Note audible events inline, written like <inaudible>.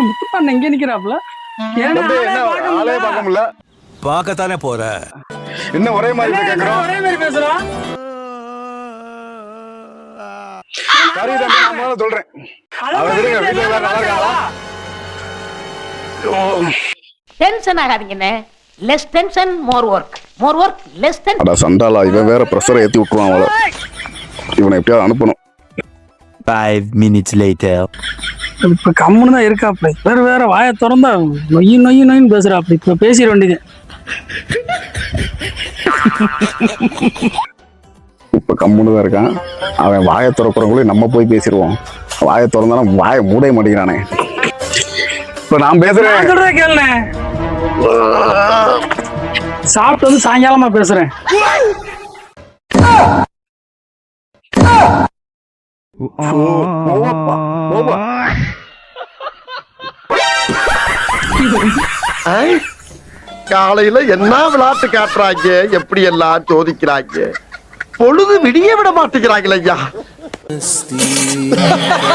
முத்துப்பாண்ட இங்க நிக்கிறாப்ல ஆளே பார்க்க முடியல. பார்க்கத்தானே போற? என்ன ஒரே மாதிரி கேக்குறோம் ஒரே மாதிரி பேசுறோம் சரி தம்பி நான் முதல்ல சொல்றேன். அவன் விடுங்க வீட்டுல எல்லாரும் நல்லா இருக்காங்களா? Tension ஆகாதீங்கண்ணே less tension more work more work less tension அட சண்டாளா இவன் வேற ப்ரெஷரை ஏத்தி விட்டுருவான் அவளை. இவனை எப்படியாவது அனுப்பணும். Five minutes later. இப்ப கம்முன்னு தான் இருக்காப்ல. வேற வேற வாயை திறந்தா நொய்யு நொய்யு நொய்னு பேசுறாப்ல. இப்ப பேசிட வேண்டியது. இப்ப கம்முன்னு தான் இருக்கான். அவன் வாயை திறக்கிறவங்களே நம்ம போய் பேசிடுவோம். வாயை திறந்தாலும் வாயை மூட மாட்டேங்கிறானே. இப்ப நான் பேசுறேன். நான் சொல்றத கேளுண்ணே. சாப்பிட்டு வந்து சாயங்காலமா பேசுறேன். போவாப்பா, போவா. காலையில என்ன விளையாட்டு காட்டுறாங்க எப்படி எல்லாம் சோதிக்கிறாங்க பொழுது விடிய விட மாட்டேங்கிறாங்களே ஐயா. <laughs>